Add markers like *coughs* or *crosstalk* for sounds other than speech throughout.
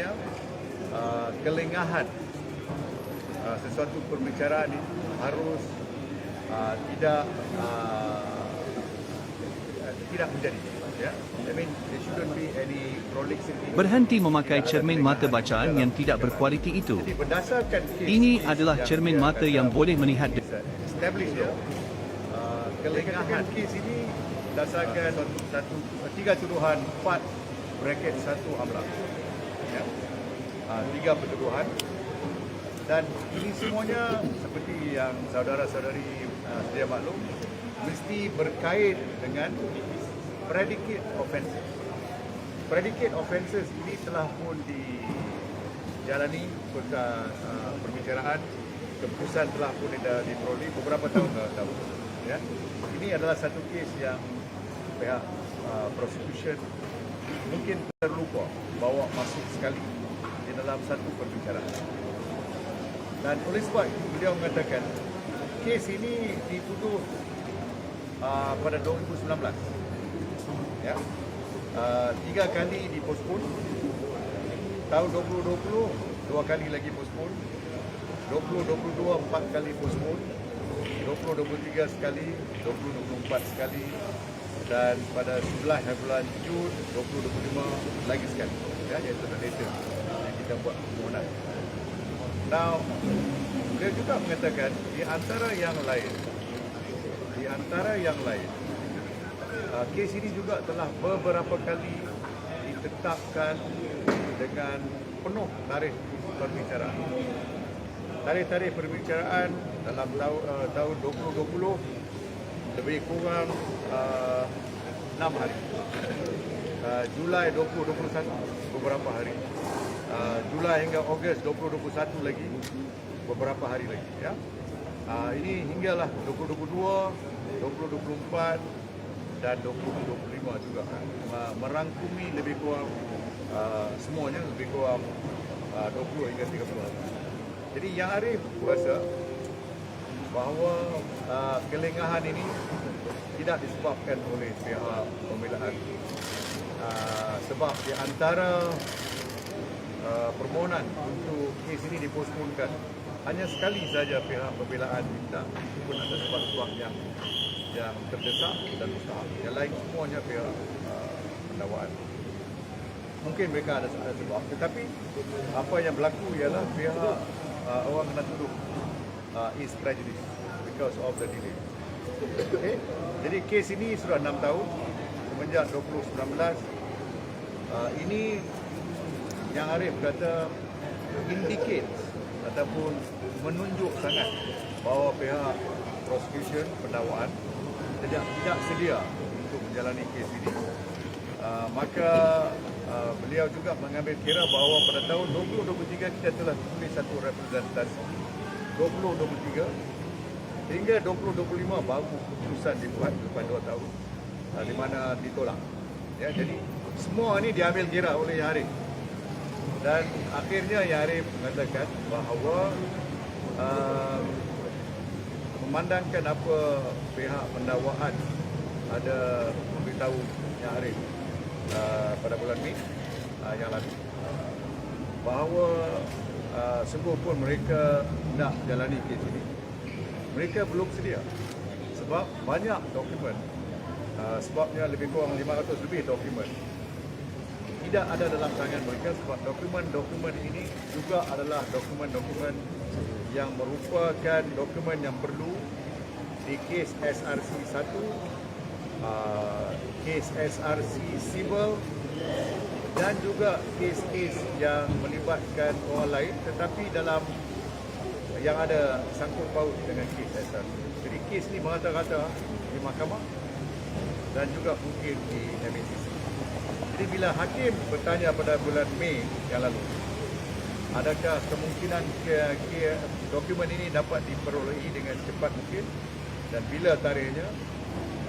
sebenarnya uh, kelengahan uh, sesuatu perbicaraan ini harus uh, tidak uh, tidak menjadi ya. I mean there shouldn't be any prolixity Berhenti memakai cermin mata bacaan yang tidak berkualiti itu. Ini adalah cermin mata yang boleh melihat ya. Uh, kelengahan. Kes ini berdasarkan satu tiga tuduhan empat bracket satu amla ya tiga pertuduhan. Dan ini semuanya seperti yang saudara-saudari uh, sedia maklum mesti berkait dengan predicate offences. Predicate offences ini telah pun dijalani uh, uh, perbicaraan. Keputusan telah pun dah diperoleh beberapa tahun lalu ya. Ini adalah satu kes yang pihak uh, prosecution mungkin terlupa bawa masuk sekali di dalam satu perbicaraan. Dan oleh sebab itu beliau mengatakan kes ini dituduh uh, pada 2019 ya. Uh, tiga kali dipospon. Tahun 2020 dua kali lagi pospon. 2022 empat kali pospon. 2023 sekali 2024 sekali dan pada 11 bulan Jun 2025 lagi sekali. Ya iaitu the later yang kita buat permohonan. Now beliau juga mengatakan di antara yang lain di antara yang lain uh, kes ini juga telah beberapa kali ditetapkan dengan penuh tarikh perbicaraan. Tarikh-tarikh perbicaraan dalam tahun, uh, tahun 2020 lebih kurang uh, 6 hari. Uh, Julai 2021 beberapa hari. Uh, Julai hingga Ogos 2021 lagi beberapa hari lagi ya. Uh, ini hinggalah 2022 2024 dan 2025 juga kan. Uh, merangkumi lebih kurang uh, semuanya lebih kurang uh, 20 hingga 30 hari. Jadi yang Arif rasa bahawa uh, kelengahan ini tidak disebabkan oleh pihak pembelaan uh, sebab di antara uh, permohonan untuk kes ini diposponkan hanya sekali saja pihak pembelaan minta itu pun ada sebab-sebab yang yang terdesak dan mustahak. Yang lain semuanya pihak uh, pendakwaan mungkin mereka ada, ada sebab tetapi apa yang berlaku ialah pihak uh, orang kena tuduh uh, is prejudice because of the delay okay? jadi kes ini sudah 6 tahun semenjak 2019 uh, ini yang Arif kata indicate ataupun menunjuk sangat bahawa pihak prosecution pendakwaan tidak tidak sedia untuk menjalani kes ini. Uh, maka uh, beliau juga mengambil kira bahawa pada tahun 2023 kita telah tulis satu representasi 2023 hingga 2025 baru keputusan dibuat lepas 2 tahun uh, di mana ditolak. Ya, jadi semua ini diambil kira oleh Yang Arif dan akhirnya Yang Arif mengatakan bahawa uh, memandangkan apa pihak pendakwaan ada memberitahu Yang Arif uh, pada bulan Mei uh, yang lalu. Bahawa uh, sungguh pun mereka nak jalani kes ini mereka belum sedia. Sebab banyak dokumen uh, sebabnya lebih kurang 500 lebih dokumen tidak ada dalam tangan mereka sebab dokumen-dokumen ini juga adalah dokumen-dokumen yang merupakan dokumen yang perlu di kes SRC 1 uh, kes SRC Civil dan juga kes-kes yang melibatkan orang lain. Tetapi dalam yang ada sangkut paut dengan kes SRC. Jadi kes ni merata-rata di mahkamah dan juga mungkin di MACC. Jadi bila hakim bertanya pada bulan Mei yang lalu, adakah kemungkinan ke, ke, dokumen ini dapat diperolehi dengan cepat mungkin dan bila tarikhnya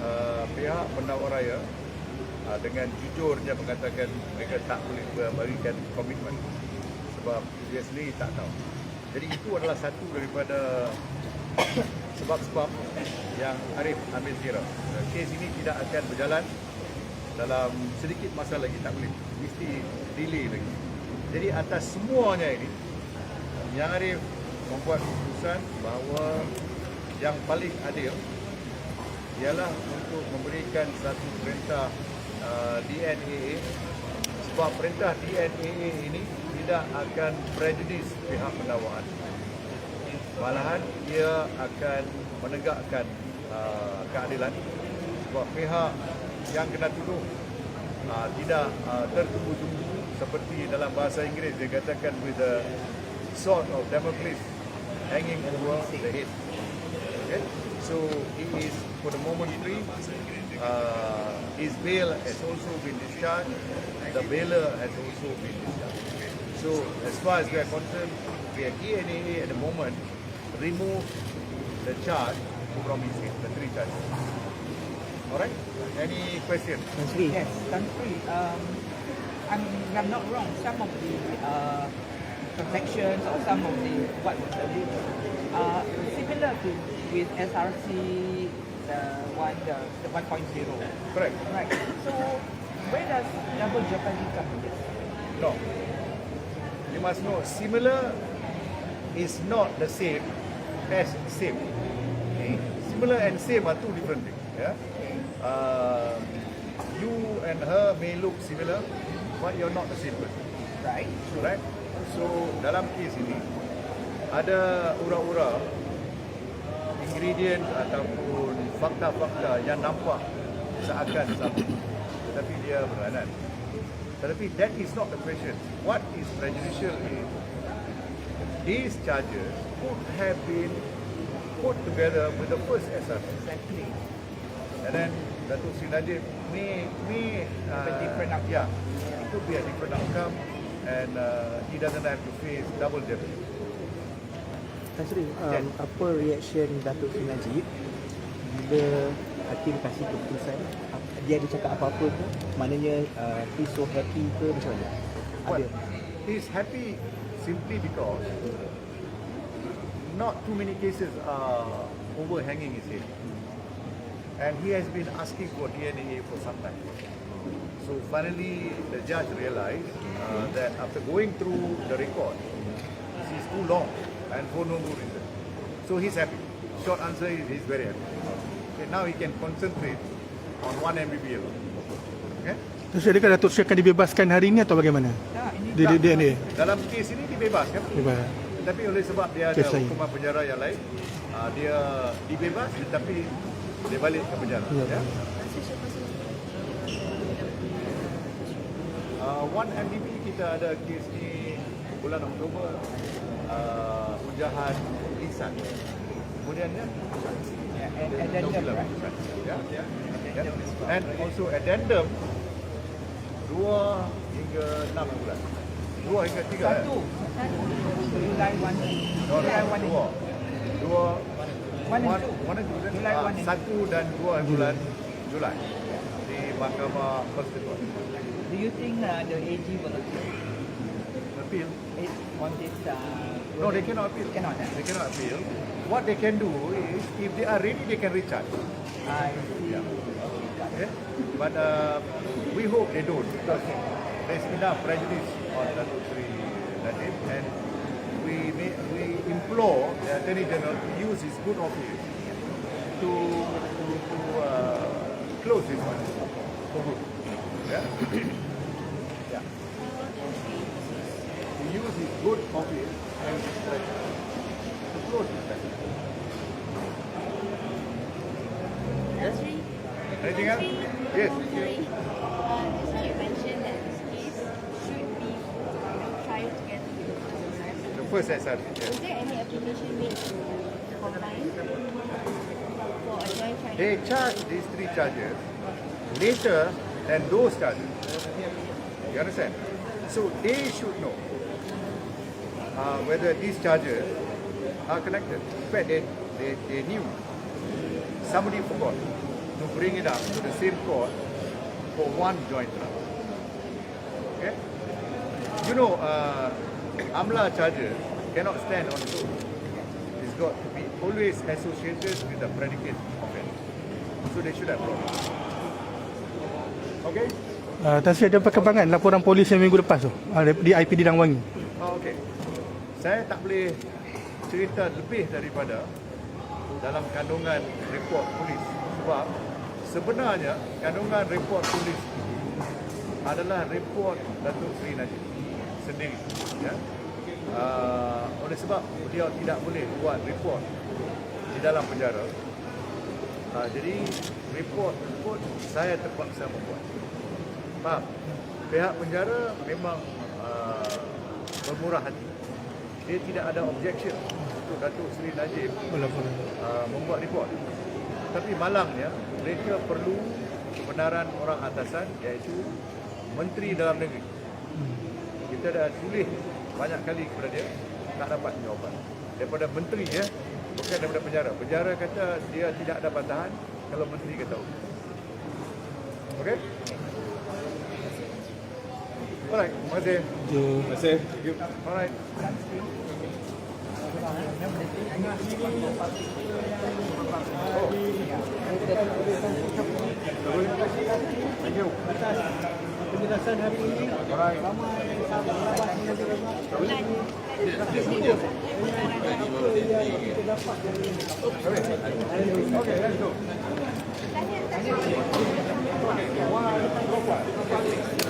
uh, pihak pendakwa raya uh, dengan jujurnya mengatakan mereka tak boleh memberikan komitmen sebab dia sendiri tak tahu. Jadi itu adalah satu daripada sebab-sebab yang Arif ambil kira. Kes ini tidak akan berjalan dalam sedikit masa lagi tak boleh. Mesti delay lagi. Jadi atas semuanya ini, Yang Arif membuat keputusan bahawa yang paling adil ialah untuk memberikan satu perintah uh, DNAA sebab perintah DNAA ini tidak akan prejudis pihak pendakwaan. Malahan ia akan menegakkan uh, keadilan sebab pihak yang kena tuduh uh, tidak uh, tertunggu-tunggu seperti dalam bahasa Inggeris dia katakan with the sword of Damocles hanging over the head. Okay? So he is for the moment free. Uh, his bail has also been discharged. The bailer has also been discharged. So as far as we are concerned, we are ENAA at the moment remove the charge from his head, the three charges. Alright? Any questions? Tan Sri, Yes, Tan Sri, um, I'm, if I'm not wrong, some of the uh, transactions or some of the what was the deal, uh, similar to with SRC, the one, the, the 1.0. Correct. Right. So where does double jeopardy come in? No. You must know, similar is not the same as same. Okay? Similar and same are two different things. Yeah? Uh, you and her may look similar, but you're not the same person. Right. Right? So, dalam kes ini, ada ura-ura ingredient ataupun fakta-fakta yang nampak seakan sama. Tetapi dia beranan. Tetapi that is not the question. What is prejudicial is these charges could have been put together with the first SRC. Exactly. And then Datuk Sri Najib may, may uh, a different outcome. Yeah, it could be a different outcome and uh, he doesn't have to face double jeopardy. Tan Sri, um, Yes. apa reaction Datuk Sri Najib bila hakim kasih keputusan? Dia ada cakap apa-apa ke? Maknanya uh, he so happy ke macam mana? Well, Ada. he's happy simply because not too many cases are overhanging his head. And he has been asking for DNA for some time. So finally, the judge realized uh, that after going through the record, this is too long and for no good reason. So he's happy. Short answer is he's very happy. Okay, now he can concentrate on one MBBL. Okay? Terus adakah Datuk Sri akan dibebaskan hari ini atau bagaimana? Yeah, ini Di, di, di, ni. Dalam kes ini dibebaskan. Bebas. Tetapi oleh sebab dia ada Kes lain. hukuman penjara yang lain, uh, dia dibebas tetapi dia balik ke penjara. Ya. Ya. Uh, one MDB kita ada kes ni bulan Oktober uh, penjahat lisan. Kemudiannya Yeah, November, right. Ya. And also addendum dua hingga enam bulan. Dua hingga tiga. eh? Satu. July 1. No, no, July 1. dua. Dua. One and one- two. one and two. Then, July ah, one and Satu dan dua bulan Julai di Mahkamah Konstitusi. Do you think uh, the AG will appeal Appeal. it on this? Uh, No, they cannot appeal. Cannot. eh? They cannot appeal. What they can do is, if they are ready, they can recharge. I see. Yeah. Okay. Okay? But uh, we hope they don't because there's enough prejudice on Sri Najib and we may, we implore the Attorney General to use his good office to to, to uh, close this one for good. Yeah? *coughs* yeah. To use his good office and his treasure to close this matter. Nasri? Anything else? Nasri? Yes. Sorry. Uh, just now you mentioned that this case should be tried together with the first The first SRC. yes. Was there any application made to combine for a joint trial? They charge these three charges later than those charges. You understand? So they should know uh, whether these charges are connected. In fact, they, they, they knew. Somebody forgot to bring it up to the same court for one joint trial. Okay? You know, uh, AMLA charges cannot stand on its own. It's got to be always associated with the predicate offense. So they should have brought it. Okay? Uh, Tan Sri ada perkembangan laporan polis yang minggu lepas tu uh, di IPD Dangwangi. Oh, okey. Saya tak boleh cerita lebih daripada dalam kandungan report polis. Sebab sebenarnya kandungan report polis adalah report Datuk Seri Najib sendiri ya. Uh, oleh sebab beliau tidak boleh buat report di dalam penjara. Uh, jadi report pun saya terpaksa membuat. Faham? Pihak penjara memang uh, bermurah hati dia tidak ada objection untuk Datuk Seri Najib uh, membuat report. Tapi malangnya mereka perlu kebenaran orang atasan iaitu Menteri Dalam Negeri. Kita dah tulis banyak kali kepada dia tak dapat jawapan. Daripada menteri ya, bukan daripada penjara. Penjara kata dia tidak ada bantahan kalau menteri kata okey. All right, Maze. Yeah. Maze. Thank you. All right. Okay, let's.